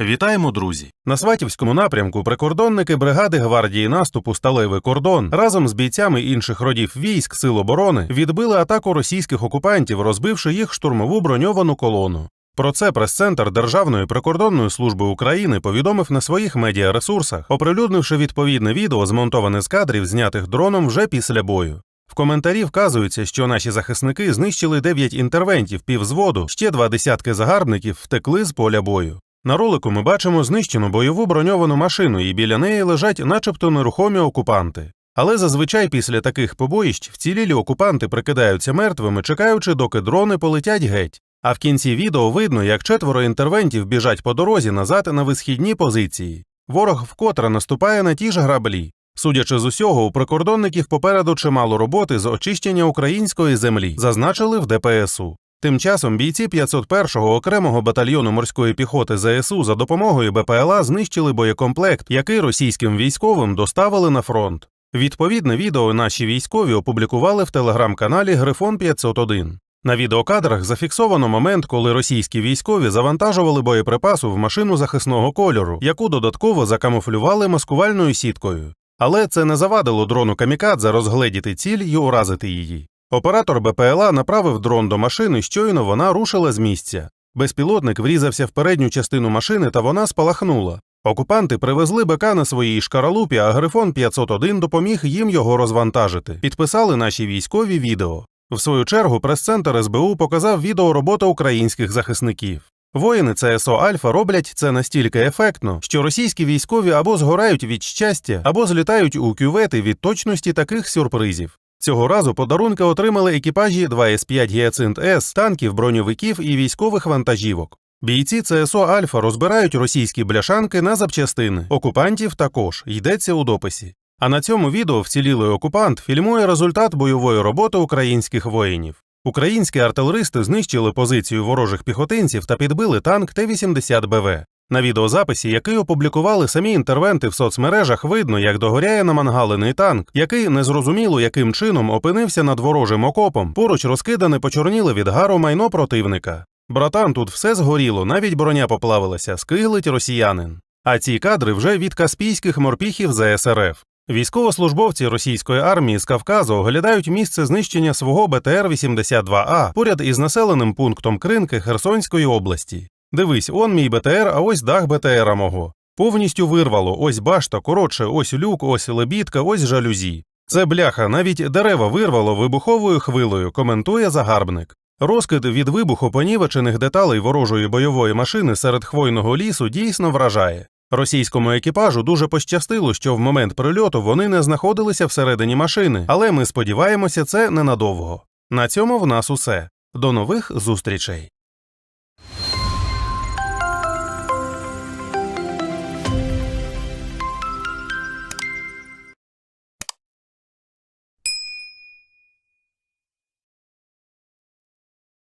Вітаємо, друзі! На Сватівському напрямку прикордонники бригади гвардії наступу Сталевий кордон разом з бійцями інших родів військ Сил оборони відбили атаку російських окупантів, розбивши їх штурмову броньовану колону. Про це прес-центр Державної прикордонної служби України повідомив на своїх медіаресурсах, оприлюднивши відповідне відео, змонтоване з кадрів, знятих дроном вже після бою. В коментарі вказується, що наші захисники знищили 9 інтервентів півзводу, ще два десятки загарбників втекли з поля бою. На ролику ми бачимо знищену бойову броньовану машину, і біля неї лежать начебто нерухомі окупанти. Але зазвичай після таких побоїщ вцілілі окупанти прикидаються мертвими, чекаючи, доки дрони полетять геть. А в кінці відео видно, як четверо інтервентів біжать по дорозі назад на висхідні позиції. Ворог вкотре наступає на ті ж граблі. Судячи з усього, у прикордонників попереду чимало роботи з очищення української землі, зазначили в ДПСУ. Тим часом бійці 501-го окремого батальйону морської піхоти ЗСУ за допомогою БПЛА знищили боєкомплект, який російським військовим доставили на фронт. Відповідне відео наші військові опублікували в телеграм-каналі Грифон 501. На відеокадрах зафіксовано момент, коли російські військові завантажували боєприпасу в машину захисного кольору, яку додатково закамуфлювали маскувальною сіткою. Але це не завадило дрону камікадзе розгледіти ціль і уразити її. Оператор БПЛА направив дрон до машини, щойно вона рушила з місця. Безпілотник врізався в передню частину машини та вона спалахнула. Окупанти привезли БК на своїй шкаралупі, а Грифон 501 допоміг їм його розвантажити. Підписали наші військові відео. В свою чергу прес-центр СБУ показав відео роботи українських захисників. Воїни ЦСО Альфа роблять це настільки ефектно, що російські військові або згорають від щастя, або злітають у кювети від точності таких сюрпризів. Цього разу подарунки отримали екіпажі 2С5 Гіацинт С, танків, броньовиків і військових вантажівок. Бійці ЦСО Альфа розбирають російські бляшанки на запчастини. Окупантів також йдеться у дописі. А на цьому відео вцілілий окупант фільмує результат бойової роботи українських воїнів. Українські артилеристи знищили позицію ворожих піхотинців та підбили танк Т-80 БВ. На відеозаписі, який опублікували самі інтервенти в соцмережах, видно, як догоряє намангалений танк, який незрозуміло яким чином опинився над ворожим окопом. Поруч розкидане почорніле від гару майно противника. Братан, тут все згоріло, навіть броня поплавилася, скиглить росіянин. А ці кадри вже від каспійських морпіхів ЗСРФ. Військовослужбовці російської армії з Кавказу оглядають місце знищення свого БТР-82А поряд із населеним пунктом Кринки Херсонської області. Дивись, он мій БТР, а ось дах БТРа мого. Повністю вирвало, ось башта, коротше, ось люк, ось лебідка, ось жалюзі. Це бляха, навіть дерева вирвало вибуховою хвилею, коментує загарбник. Розкид від вибуху понівечених деталей ворожої бойової машини серед хвойного лісу дійсно вражає. Російському екіпажу дуже пощастило, що в момент прильоту вони не знаходилися всередині машини, але ми сподіваємося, це ненадовго. На цьому в нас усе. До нових зустрічей.